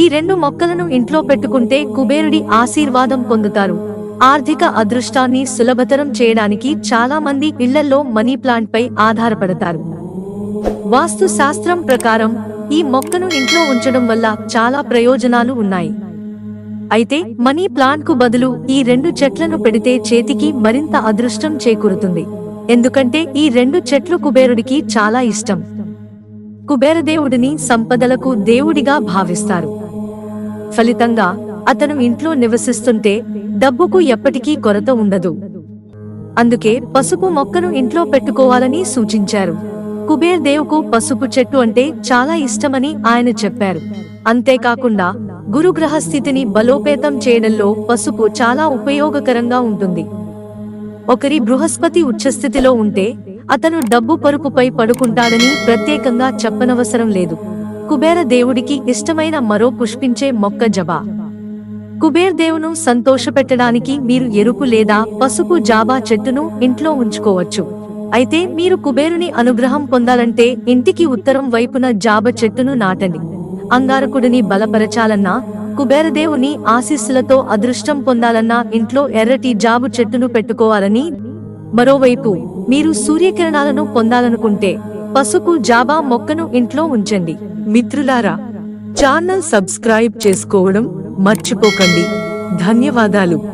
ఈ రెండు మొక్కలను ఇంట్లో పెట్టుకుంటే కుబేరుడి ఆశీర్వాదం పొందుతారు. ఆర్థిక అదృష్టాన్ని సులభతరం చేయడానికి చాలా మంది ఇళ్ళలో మనీ ప్లాంట్ పై ఆధారపడతారు. వాస్తు శాస్త్రం ప్రకారం ఈ మొక్కను ఇంట్లో ఉంచడం వల్ల చాలా ప్రయోజనాలు ఉన్నాయి. అయితే మనీ ప్లాంట్కు బదులు ఈ రెండు చెట్లను పెడితే చేతికి మరింత అదృష్టం చేకూరుతుంది. ఎందుకంటే ఈ రెండు చెట్లు కుబేరుడికి చాలా ఇష్టం. కుబేరదేవుడిని సంపదలకు దేవుడిగా భావిస్తారు. ఫలితంగా అతను ఇంట్లో నివసిస్తుంటే డబ్బుకు ఎప్పటికీ కొరత ఉండదు. అందుకే పసుపు మొక్కను ఇంట్లో పెట్టుకోవాలని సూచించారు. కుబేర్ దేవుకు పసుపు చెట్టు అంటే చాలా ఇష్టమని ఆయన చెప్పారు. అంతేకాకుండా గురుగ్రహ స్థితిని బలోపేతం చేయడంలో పసుపు చాలా ఉపయోగకరంగా ఉంటుంది. ఒకరి బృహస్పతి ఉచ్చస్థితిలో ఉంటే అతను డబ్బు పరుపుపై పడుకుంటాడని ప్రత్యేకంగా చెప్పనవసరం లేదు. కుబేర దేవుడికి ఇష్టమైన మరో పుష్పించే మొక్క జబా. కుబేర్ దేవును సంతోషపెట్టడానికి మీరు ఎరుపు లేదా పసుపు జాబా చెట్టును ఇంట్లో ఉంచుకోవచ్చు. అయితే మీరు కుబేరుని అనుగ్రహం పొందాలంటే ఇంటికి ఉత్తరం వైపున జాబ చెట్టును నాటండి. అంగారకుడిని బలపరచాలన్నా కుబేరదేవుని ఆశీస్సులతో అదృష్టం పొందాలన్నా ఇంట్లో ఎర్రటి జాబు చెట్టును పెట్టుకోవాలని మరోవైపు మీరు సూర్యకిరణాలను పొందాలనుకుంటే పసుపు జాబా మొక్కను ఇంట్లో ఉంచండి. మిత్రులారా ఛానల్ సబ్స్క్రైబ్ చేసుకోవడం మర్చిపోకండి. ధన్యవాదాలు.